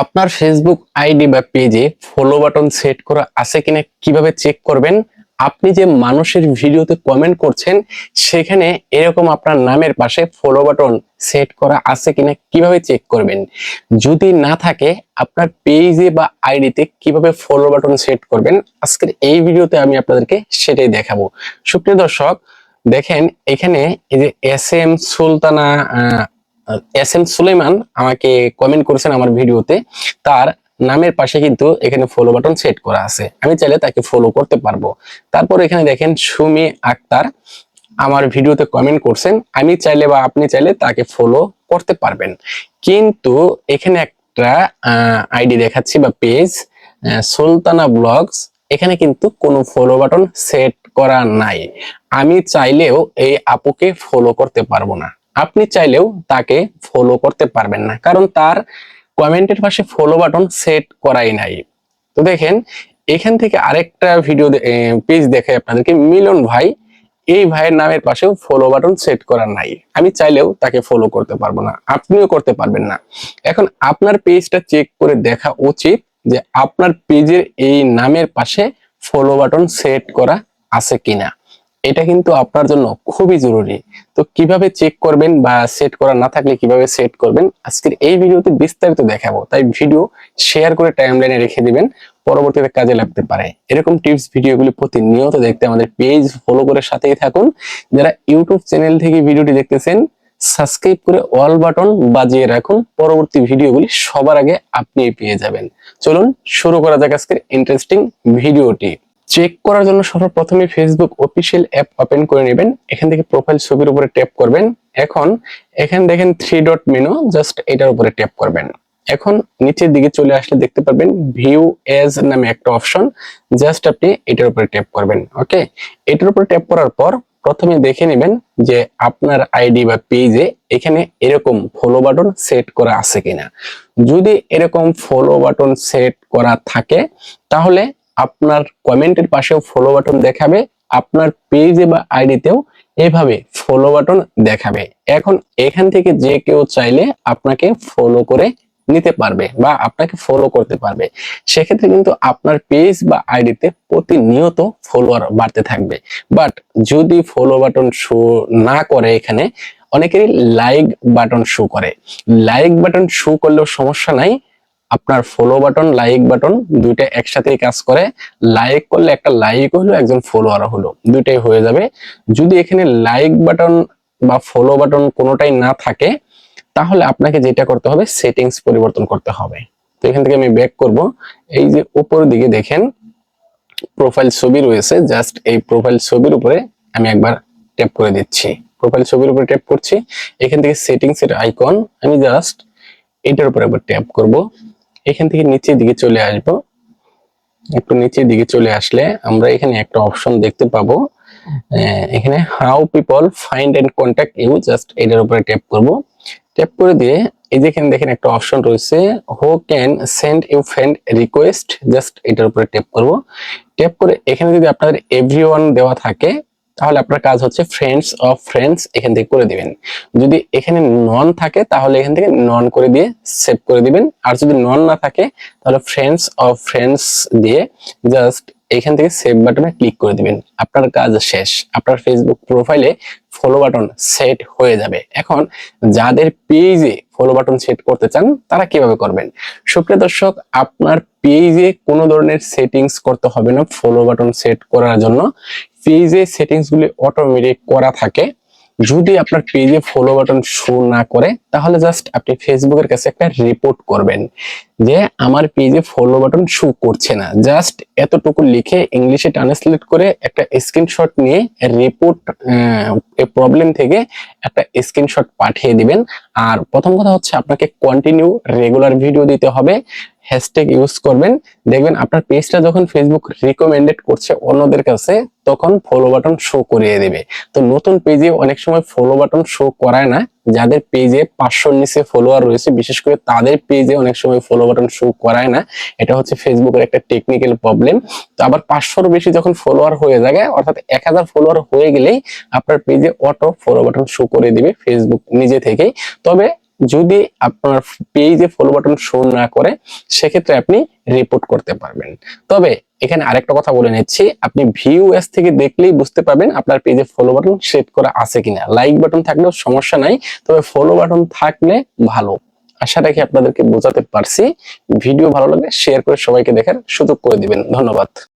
আপনার Facebook ID বা পেজে ফলো বাটন সেট করা আছে কিনা কীভাবে চেক করবেন? আপনি যে মানুষের ভিডিওতে কমেন্ট করছেন, সেখানে এরকম আপনার নামের পাশে ফলো বাটন সেট করা আছে কিনা কীভাবে চেক করবেন? যদি না থাকে, আপনার পেজে বা আইডিতে কীভাবে ফলো বাটন সেট করবেন, আজকের এই ভিডিওতে আমি আপনাদেরকে সেটাই দেখাবো। সুপ্রিয় দর্শক, দেখেন, এখানে এই যে S M Sultana S M Suleman আমাকে কমেন্ট করেছেন আমার ভিডিওতে। তার নামের পাশে কিন্তু এখানে ফলো বাটন সেট করা আছে। আমি চাইলে তাকে ফলো করতে পারব। তারপর এখানে দেখেন সুমি আক্তার আমার ভিডিওতে কমেন্ট করছেন। আমি চাইলে বা আপনি চাইলে তাকে ফলো করতে পারবেন। কিন্তু এখানে একটা আইডি দেখাচ্ছি বা পেজ সুলতানা ব্লগস। এখানে কিন্তু কোনো ফলো বাটন সেট করা নাই। আমি চাইলেও এই আপুকে ফলো করতে পারব না। আপনি চাইলেও তাকে ফলো করতে পারবেন না, কারণ তার কমেন্টের পাশে ফলো বাটন সেট করাই নাই। তো দেখেন, এখান থেকে আরেকটা ভিডিও পেজ দেখে আপনাদেরকে। মিলন ভাই, এই ভাইয়ের নামের পাশেও ফলো বাটন সেট করা নাই। আমি চাইলেও তাকে ফলো করতে পারব না, আপনিও করতে পারবেন না। এখন আপনার পেজটা চেক করে দেখা উচিত যে আপনার পেজের এই নামের পাশে ফলো বাটন সেট করা আছে কিনা। এটা কিন্তু আপনার জন্য খুবই জরুরি। তো কীভাবে চেক করবেন বা সেট করা না থাকলে কীভাবে সেট করবেন, আজকের এই ভিডিওতে বিস্তারিত দেখাবো। তাই ভিডিও শেয়ার করে টাইমলাইনে রেখে দিবেন, পরবর্তীতে কাজে লাগতে পারে। এরকম টিপস ভিডিওগুলি প্রতিনিয়ত দেখতে আমাদের পেজ ফলো করে সাথেই থাকুন। যারা ইউটিউব চ্যানেল থেকে ভিডিওটি দেখতেছেন সাবস্ক্রাইব করে অল বাটন বাজিয়ে রাখুন। পরবর্তী ভিডিওগুলি সবার আগে আপনি পেয়ে যাবেন। চলুন শুরু করা যাক আজকের ইন্টারেস্টিং ভিডিওটি চেক করার জন্য সর্বপ্রথমে ফেসবুক অফিসিয়াল অ্যাপ ওপেন করে নেবেন। এখান থেকে প্রোফাইল ছবির উপরে ট্যাপ করবেন। এখন এখানে দেখেন থ্রি ডট মেনু জাস্ট এটার উপরে ট্যাপ করবেন। এখন নিচের দিকে চলে আসলে দেখতে পারবেন ভিউ এজ নামে একটা অপশন জাস্ট আপনি এটার উপরে ট্যাপ করবেন ওকে এটার উপরে ট্যাপ করার পর প্রথমে দেখে নেবেন যে আপনার আইডি বা পেজে এখানে এরকম ফলো বাটন সেট করা আছে কিনা। যদি এরকম ফলো বাটন সেট করা থাকে, তাহলে আপনার কমেন্টের পাশেও ফলো বাটন দেখাবে, আপনার পেজে বা আইডিতেও এভাবে ফলো বাটন দেখাবে। এখন এখান থেকে যে কেউ চাইলে আপনাকে ফলো করে নিতে পারবে বা আপনাকে ফলো করতে পারবে। সেক্ষেত্রে কিন্তু আপনার পেজ বা আইডিতে প্রতিনিয়ত ফলোয়ার বাড়তে থাকবে। বাট যদি ফলো বাটন শো না করে এখানে, অনেকেরই লাইক বাটন শো করে। লাইক বাটন শো করলেও সমস্যা নাই। আপনার ফলো বাটন লাইক বাটন দুইটা একসাথেই কাজ করে। লাইক করলে একটা লাইক হলো, একজন ফলোয়ার হলো। দুইটাই হয়ে যাবে। যদি এখানে লাইক বাটন বা ফলো বাটন কোনোটাই না থাকে, তাহলে আপনাকে যেটা করতে হবে সেটিংস পরিবর্তন করতে হবে। তো এখান থেকে আমি ব্যাক করব। এই যে উপরের দিকে দেখেন প্রোফাইল ছবি রয়েছে। জাস্ট এই প্রোফাইল ছবির উপরে আমি একবার ট্যাপ করে দিচ্ছি। প্রোফাইল ছবির উপরে ট্যাপ করছি। এখান থেকে সেটিংস এর আইকন আমি জাস্ট এটার উপরে একবার ট্যাপ করব। এখান থেকে নিচের দিকে চলে আসব। একটু নিচের দিকে চলে আসলে আমরা এখানে একটা অপশন দেখতে পাবো। এখানে how people find and contact you just এটার উপরে ট্যাপ করব। ট্যাপ করে দিয়ে এই যেখানে দেখেন একটা অপশন রয়েছে who can send you friend request just এটার উপরে ট্যাপ করব। ট্যাপ করে এখানে যদি আপনাদের এভরিওয়ান দেওয়া থাকে তাহলে আপনার কাজ হচ্ছে ফ্রেন্ডস অফ ফ্রেন্ডস এখান থেকে করে দিবেন। যদি এখানে নন থাকে, তাহলে এখান থেকে নন করে দিয়ে সেভ করে দিবেন। আর যদি নন না থাকে, তাহলে ফ্রেন্ডস অফ ফ্রেন্ডস দিয়ে জাস্ট এখান থেকে সেভ বাটনে ক্লিক করে দিবেন। আপনার কাজ শেষ। আপনার ফেসবুক প্রোফাইলে ফলো বাটন সেট হয়ে যাবে। এখন যাদের পেজে ফলো বাটন সেট করতে চান, তারা কীভাবে করবেন? সুপ্রিয় দর্শক, আপনার পেজে কোনো ধরনের সেটিংস করতে হবে না ফলো বাটন সেট করার জন্য। পেজে সেটিংসগুলি অটোমেটিক করা থাকে। যদি আপনার পেজে ফলো বাটন শো না করে, তাহলে জাস্ট আপনি ফেসবুকের কাছে একটা রিপোর্ট করবেন যে আমার পেজে ফলো বাটন শো করছে না। জাস্ট এতটুকু লিখে ইংলিশে ট্রান্সলেট করে একটা স্ক্রিনশট নিয়ে রিপোর্ট প্রবলেম থেকে একটা স্ক্রিনশট পাঠিয়ে দিবেন। আর প্রথম কথা হচ্ছে আপনাকে কন্টিনিউ রেগুলার ভিডিও দিতে হবে। হ্যাশট্যাগ ইউজ করবেন। দেখবেন আপনার পেজটা যখন ফেসবুক রিকমেন্ডেড করছে অন্যদের কাছে, তখন ফলো বাটন শো করিয়ে দেবে। তো নতুন পেজে অনেক সময় ফলো বাটন শো করায় না। যাদের পেজে পাঁচশোর নিচে ফলোয়ার রয়েছে, বিশেষ করে তাদের পেজে অনেক সময় ফলো বাটন শো করায় না। এটা হচ্ছে ফেসবুকের একটা টেকনিক্যাল প্রবলেম তো আবার পাঁচশোর বেশি যখন ফলোয়ার হয়ে যায় অর্থাৎ এক হাজার ফলোয়ার হয়ে গেলেই আপনার পেজে অটো ফলো বাটন শো করে দিবে ফেসবুক নিজে থেকেই। তবে যদি আপনার পেজে ফলো বাটন শো না করে, সেক্ষেত্রে আপনি রিপোর্ট করতে পারবেন। তবে এখানে আরেকটা কথা বলে নিচ্ছি, আপনি ভিউ এস থেকে দেখলেই বুঝতে পারবেন আপনার পেজে ফলো বাটন সেট করা আছে কিনা। লাইক বাটন থাকলেও সমস্যা নাই, তবে ফলো বাটন থাকলে ভালো। আশা রাখি আপনাদেরকে বোঝাতে পারছি। ভিডিও ভালো লাগলে শেয়ার করে সবাইকে দেখার সুযোগ করে দিবেন। ধন্যবাদ।